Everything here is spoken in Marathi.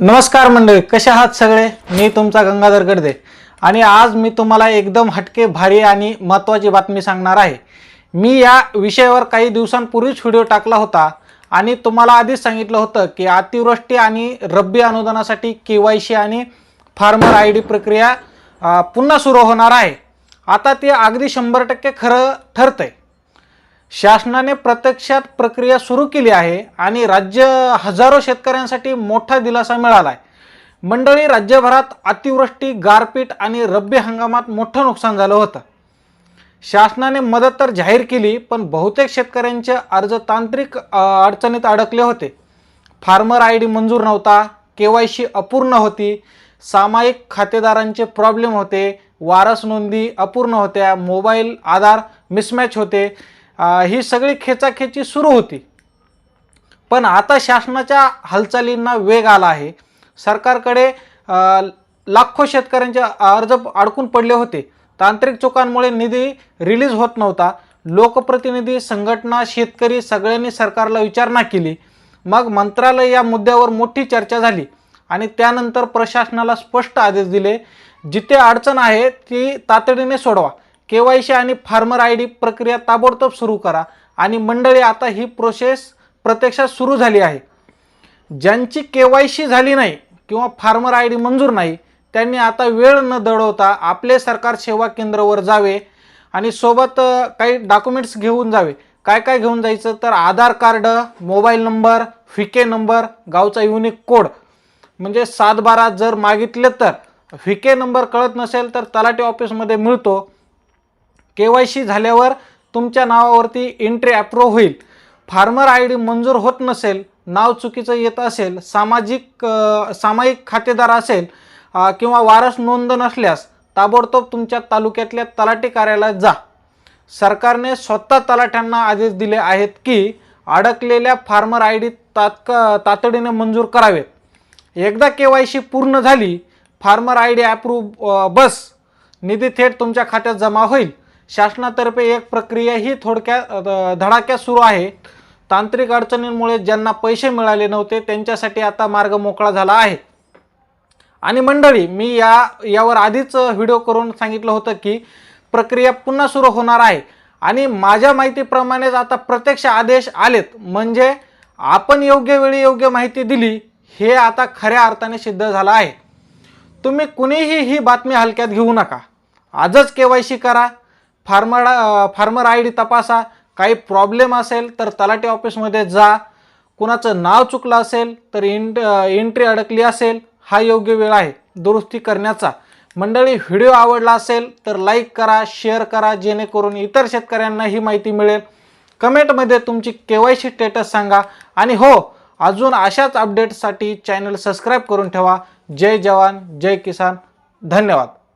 नमस्कार मंडळी कसे आहात सगळे? मी तुमचा गंगाधर गडदे आणि आज मी तुम्हाला एकदम हटके भारी आणि महत्त्वाची बातमी सांगणार आहे. मी या विषयावर काही दिवसांपूर्वीच व्हिडिओ टाकला होता आणि तुम्हाला आधीच सांगितलं होतं की अतिवृष्टी आणि रब्बी अनुदानासाठी के वाय सी आणि फार्मर आय डी प्रक्रिया पुन्हा सुरू होणार आहे. आता ते अगदी शंभर टक्के खरं ठरतंय. शासनाने प्रत्यक्षात प्रक्रिया सुरू केली आहे आणि राज्य हजारो शेतकऱ्यांसाठी मोठा दिलासा मिळाला आहे मंडळी राज्यभरात अतिवृष्टी गारपीट आणि रब्बी हंगामात मोठं नुकसान झालं होतं. शासनाने मदत तर जाहीर केली पण बहुतेक शेतकऱ्यांचे अर्ज तांत्रिक अडचणीत अडकले होते. फार्मर आय डी मंजूर नव्हता के वाय सी अपूर्ण होती सामायिक खातेदारांचे प्रॉब्लेम होते वारस नोंदी अपूर्ण होत्या मोबाईल आधार मिसमॅच होते ही सगळी खेचाखेची सुरू होती. पण आता शासनाच्या हालचालींना वेग आला आहे. सरकारकडे लाखो शेतकऱ्यांचे अर्ज अडकून पडले होते. तांत्रिक चुकांमुळे निधी रिलीज होत नव्हता. लोकप्रतिनिधी संघटना शेतकरी सगळ्यांनी सरकारला विचारणा केली. मग मंत्रालय या मुद्द्यावर मोठी चर्चा झाली आणि त्यानंतर प्रशासनाला स्पष्ट आदेश दिले. जिथे अडचण आहे ती तातडीने सोडवा. के वाय सी आणि फार्मर आय डी प्रक्रिया ताबडतोब सुरू करा. आणि मंडळी आता ही प्रोसेस प्रत्यक्षात सुरू झाली आहे. ज्यांची के वाय सी झाली नाही किंवा फार्मर आय डी मंजूर नाही त्यांनी आता वेळ न दडवता आपले सरकार सेवा केंद्रावर जावे आणि सोबत काही डॉक्युमेंट्स घेऊन जावे. काय काय घेऊन जायचं? तर आधार कार्ड मोबाईल नंबर फिके नंबर गावचा युनिक कोड म्हणजे सात बारा जर मागितले तर फिके नंबर कळत नसेल तर तलाठी ऑफिसमध्ये मिळतो. के वाय सी झाल्यावर तुमच्या नावावरती एंट्री अप्रूव्ह होईल. फार्मर आय डी मंजूर होत नसेल नाव चुकीचं येत असेल सामाजिक सामायिक खातेदार असेल किंवा वारस नोंद नसल्यास ताबडतोब तुमच्या तालुक्यातल्या तलाठी कार्यालयात जा. सरकारने स्वतः तलाठ्यांना आदेश दिले आहेत की अडकलेल्या फार्मर आय डी तात्का तातडीने मंजूर करावेत. एकदा के वाय सी पूर्ण झाली फार्मर आय डी अप्रूव्ह बस निधी थेट तुमच्या खात्यात जमा होईल. शासनातर्फे एक प्रक्रिया ही थोडक्या धडाक्यात सुरू आहे. तांत्रिक अडचणींमुळे ज्यांना पैसे मिळाले नव्हते त्यांच्यासाठी आता मार्ग मोकळा झाला आहे. आणि मंडळी मी या यावर आधीच व्हिडिओ करून सांगितलं होतं की प्रक्रिया पुन्हा सुरू होणार आहे. आणि माझ्या माहितीप्रमाणेच आता प्रत्यक्ष आदेश आलेत. म्हणजे आपण योग्य वेळी योग्य माहिती दिली हे आता खऱ्या अर्थाने सिद्ध झालं आहे. तुम्ही कुणीही ही बातमी हलक्यात घेऊ नका. आजच के वाय सी करा फार्मर फार्मर आय डी तपासा. काही प्रॉब्लेम असेल तर तलाठी ऑफिसमध्ये जा. कुणाचं नाव चुकलं असेल तर इंट एंट्री अडकली असेल हा योग्य वेळ आहे. दुरुस्ती करण्याचा. मंडळी व्हिडिओ आवडला असेल तर लाईक करा शेअर करा जेणेकरून इतर शेतकऱ्यांना ही माहिती मिळेल. कमेंटमध्ये तुमची के वाय सी स्टेटस सांगा. आणि हो अजून अशाच अपडेट्ससाठी चॅनल सबस्क्राईब करून ठेवा. जय जवान जय किसान. धन्यवाद.